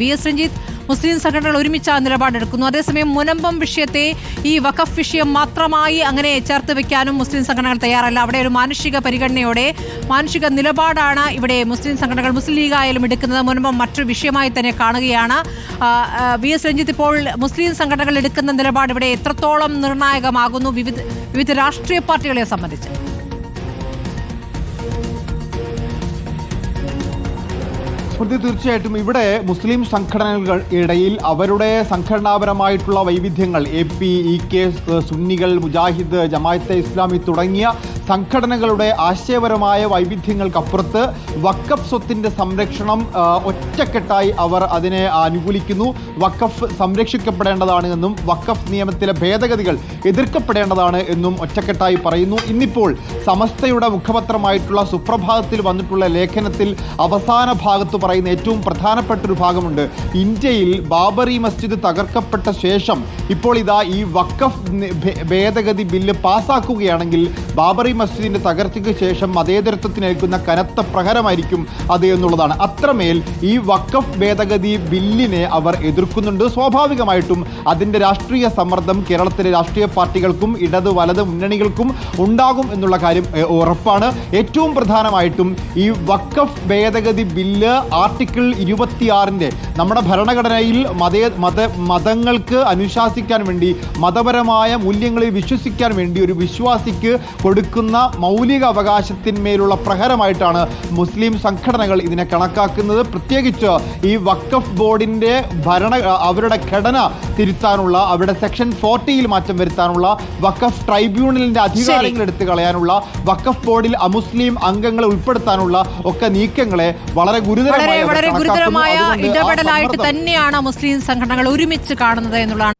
V S Ranjith മുസ്ലിം സംഘടനകൾ ഒരുമിച്ച് നിലപാടെടുക്കുന്നു. അതേസമയം മുനമ്പം വിഷയത്തെ ഈ വഖഫ് വിഷയം മാത്രമായി അങ്ങനെ ചേർത്ത് വെക്കാനും മുസ്ലിം സംഘടനകൾ തയ്യാറല്ല. അവിടെ ഒരു മാനുഷിക പരിഗണനയോടെ മാനുഷിക നിലപാടാണ് ഇവിടെ മുസ്ലിം സംഘടനകൾ മുസ്ലിം ലീഗ് ആയാലും എടുക്കുന്നത്. മുനമ്പം മറ്റൊരു വിഷയമായി തന്നെ കാണുകയാണ്. വി എസ് രഞ്ജിത്ത് ഇപ്പോൾ മുസ്ലിം സംഘടനകൾ എടുക്കുന്ന നിലപാട് ഇവിടെ എത്രത്തോളം നിർണായകമാകുന്നു? വിവിധ വിവിധ രാഷ്ട്രീയ പാർട്ടികളെ സംബന്ധിച്ച്. സ്മൃതി തീർച്ചയായിട്ടും ഇവിടെ മുസ്ലിം സംഘടനകൾ ഇടയിൽ അവരുടെ സംഘടനാപരമായിട്ടുള്ള വൈവിധ്യങ്ങൾ എ പി ഇ കെ സുന്നികൾ മുജാഹിദ് ജമാഅത്തെ ഇസ്ലാമി തുടങ്ങിയ സംഘടനകളുടെ ആശയപരമായ വൈവിധ്യങ്ങൾക്കപ്പുറത്ത് വക്കഫ് സ്വത്തിന്റെ സംരക്ഷണം ഒറ്റക്കെട്ടായി അവർ അതിനെ അനുകൂലിക്കുന്നു വക്കഫ് സംരക്ഷിക്കപ്പെടേണ്ടതാണ് എന്നും വക്കഫ് നിയമത്തിലെ ഭേദഗതികൾ എതിർക്കപ്പെടേണ്ടതാണ് എന്നും ഒറ്റക്കെട്ടായി പറയുന്നു. ഇന്നിപ്പോൾ സമസ്തയുടെ മുഖപത്രമായിട്ടുള്ള സുപ്രഭാതത്തിൽ വന്നിട്ടുള്ള ലേഖനത്തിൽ അവസാന ഭാഗത്ത് പറയുന്ന ഏറ്റവും പ്രധാനപ്പെട്ട ഒരു ഭാഗമുണ്ട്. ഇന്ത്യയിൽ ബാബറി മസ്ജിദ് തകർക്കപ്പെട്ട ശേഷം ഇപ്പോൾ ഇതാ ഈ വക്കഫ് ഭേദഗതി ബില്ല് പാസ്സാക്കുകയാണെങ്കിൽ ബാബറി മസ്ജിദിന്റെ തകർച്ചയ്ക്ക് ശേഷം മതേതരത്വത്തിനേൽക്കുന്ന കനത്ത പ്രഹരമായിരിക്കും അത് എന്നുള്ളതാണ്. അത്രമേൽ ഈ വക്കഫ് ഭേദഗതി ബില്ലിനെ അവർ എതിർക്കുന്നുണ്ട്. സ്വാഭാവികമായിട്ടും അതിന്റെ രാഷ്ട്രീയ സമ്മർദ്ദം കേരളത്തിലെ രാഷ്ട്രീയ പാർട്ടികൾക്കും ഇടത് വലത് മുന്നണികൾക്കും ഉണ്ടാകും എന്നുള്ള കാര്യം ഉറപ്പാണ്. ഏറ്റവും പ്രധാനമായിട്ടും ഈ വക്കഫ് ഭേദഗതി ബില്ല് ആർട്ടിക്കിൾ ഇരുപത്തിയാറിന്റെ നമ്മുടെ ഭരണഘടനയിൽ മതേ മത മതങ്ങൾക്ക് അനുശാസിക്കാൻ വേണ്ടി മതപരമായ മൂല്യങ്ങളിൽ വിശ്വസിക്കാൻ വേണ്ടി ഒരു വിശ്വാസിക്ക് കൊടുക്കുന്ന മൗലിക അവകാശത്തിന്മേലുള്ള പ്രഹരമായിട്ടാണ് മുസ്ലിം സംഘടനകൾ ഇതിനെ കണക്കാക്കുന്നത്. പ്രത്യേകിച്ച് ഈ വക്കഫ് ബോർഡിന്റെ ഭരണ അവരുടെ ഘടന തിരുത്താനുള്ള അവരുടെ സെക്ഷൻ ഫോർട്ടിയിൽ മാറ്റം വരുത്താനുള്ള വക്കഫ് ട്രൈബ്യൂണലിന്റെ അധികാരങ്ങൾ എടുത്തു കളയാനുള്ള വക്കഫ് ബോർഡിൽ അമുസ്ലിം അംഗങ്ങളെ ഉൾപ്പെടുത്താനുള്ള ഒക്കെ നീക്കങ്ങളെ വളരെ ഗുരുതരമായി വളരെ വളരെ ഗുരുതരമായ ഇടപെടലായിട്ട് തന്നെയാണ് മുസ്ലിം സംഘടനകൾ ഒരുമിച്ച് കാണുന്നത് എന്നുള്ളതാണ്